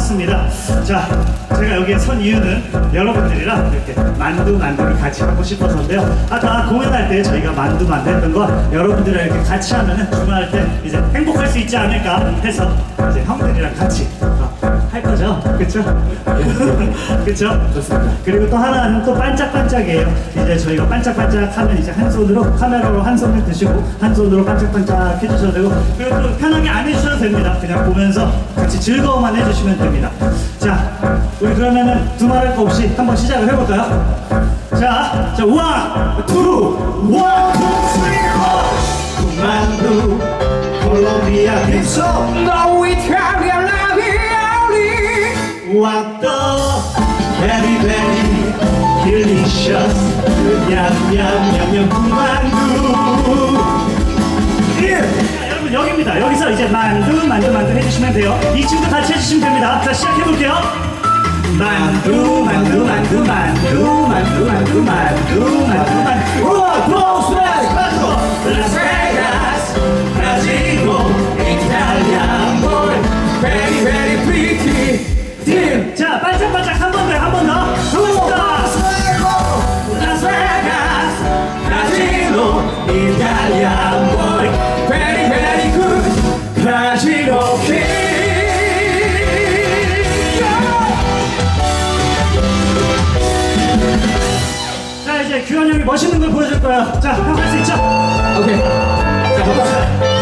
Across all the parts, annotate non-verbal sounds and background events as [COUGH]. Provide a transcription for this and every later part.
왔습니다. 자, 제가 여기에 선 이유는 여러분들이랑 이렇게 만두 만두를 같이 하고 싶어서인데요. 아까 공연할 때 저희가 만두 만들던 거 여러분들이랑 이렇게 같이 하면은 주문할 때 이제 행복할 수 있지 않을까 해서 이제 형들이랑 같이 어, 할 거죠. 그렇죠? [LAUGHS] 그렇죠? 좋습니다. 그리고 또 하나는 또 반짝반짝이에요. 이제 저희가 반짝반짝 하면 이제 한 손으로 카메라로 한 손을 드시고 한 손으로 반짝반짝 해주셔도 되고 그리고 또 편하게 안 해주셔도 됩니다. 그냥 보면서 같이 즐거움만 해주시면 됩니다. 자, 우리 그러면은 두말할 거 없이 한번 시작을 해볼까요? 자, 자, 원, 투, 원, 투, 쓰리, 포. 만두 콜롬비아 빅소 the very very delicious. 냠냠냠냠 만두. 예. 자, 여러분 여기입니다. 여기서 이제 만두 만두 만두 해주시면 돼요. 이 친구 같이 해주시면 됩니다. 자 시작해볼게요. 만두 만두 만두 만두 만두 만두 만두 만두 만두. 우와 브로 멋있는 걸 보여줄 거야. 자, 수 있죠? 오케이 자 Via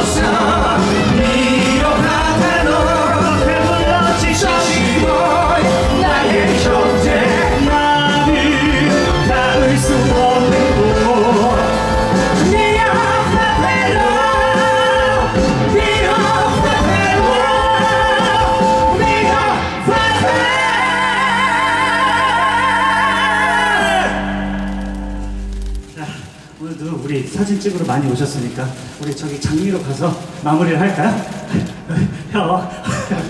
closer 사진 찍으러 많이 오셨으니까 우리 저기 장미로 가서 마무리를 할까요? 형,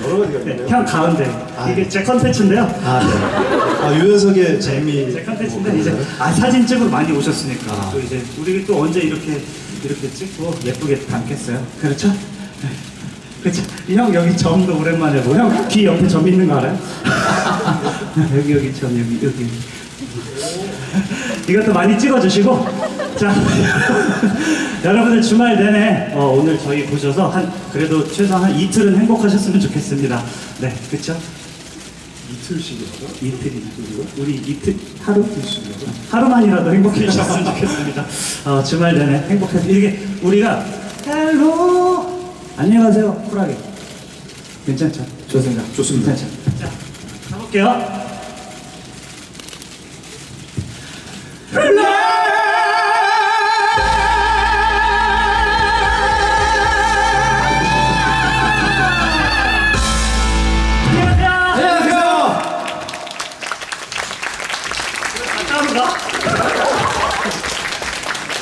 여러 가지가 있는데요 형 가운데 이게 제 컨텐츠인데요. 아, 네. 아 유연석의 재미 제 컨텐츠인데 이제 아 사진 찍으러 많이 오셨으니까 아. 또 이제 우리 또 언제 이렇게 이렇게 찍고 예쁘게 담겠어요. 그렇죠? 네. 그렇죠. 이형 여기 점도 오랜만에 보고 형귀 옆에 점 있는 거 알아요? [LAUGHS] 여기 여기 점 여기 여기. 이것도 많이 찍어주시고 자 [LAUGHS] 여러분들 주말 내내 어, 오늘 저희 보셔서 한 그래도 최소한 한 이틀은 행복하셨으면 좋겠습니다. 네, 그렇죠? 이틀씩이라고? 이틀이 우리 이틀 하루 하루만이라도 행복해지셨으면 좋겠습니다. 어, 주말 내내 행복해서 이게 우리가 헬로 안녕하세요 쿨하게 괜찮죠? 좋습니다 좋습니다 괜찮죠? 자 가볼게요. Relax!